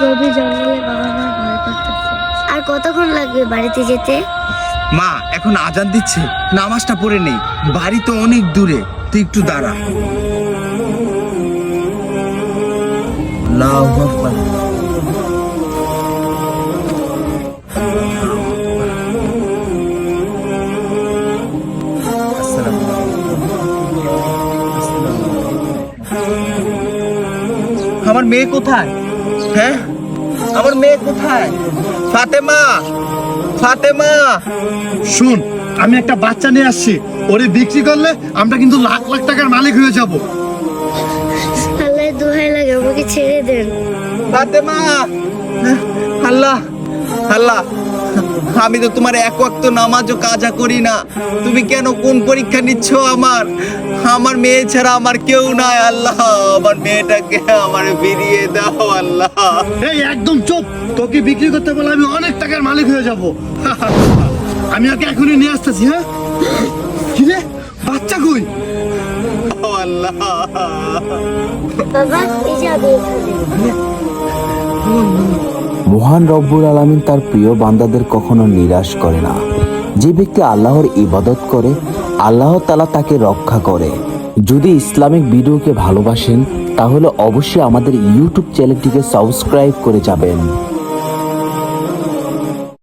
গভীর জঙ্গলে বাবা মা ভয় করতেছে। আর কতক্ষণ লাগবে বাড়িতে যেতে? মা এখন আজান দিচ্ছে। নামাজটা পড়ে নেই। বাড়ি তো অনেক দূরে। তুই একটু দাঁড়া। আল্লাহু আকবার। আমার মেয়ে কোথায়? হ্যাঁ? আমার মেয়ে কোথায়? ফাতেমা! ফাতেমা! শুন আমি একটা বাচ্চা নিয়ে আসছি। ওরে বিক্রি করলে আমরা কিন্তু লাখ লাখ টাকার মালিক হয়ে যাব। আল্লাহ দোহাই লাগে আমাকে ছেড়ে দেন। ফাতেমা! আল্লাহ! আল্লাহ! আমি তো তোমার এক ওয়াক্ত নামাজও কাজা করি না। তুমি কেন কোন পরীক্ষা নিচ্ছ আমার? আমার মেয়ে ছাড়া আমার কেউ নাই আল্লাহ। আমার মেয়েটাকে আমার ফিরিয়ে দাও আল্লাহ। এই একদম চুপ। তোকে বিক্রি করতে বলে আমি অনেক টাকার মালিক হয়ে যাব। আমি ওকে এখনই নিয়ে আসতেছি হ্যাঁ? কি রে? বাচ্চা কই? ও আল্লাহ। বাবা এই যাবে মহান রব্বুল আলমিন তার প্রিয় বান্দাদের কখনো নিরাশ করে না। যে ব্যক্তি আল্লাহর ইবাদত করে, আল্লাহ তালা তাকে রক্ষা করে। যদি ইসলামিক ভিডিওকে ভালোবাসেন, তাহলে অবশ্যই আমাদের ইউটিউব চ্যানেলটিকে সাবস্ক্রাইব করে যাবেন।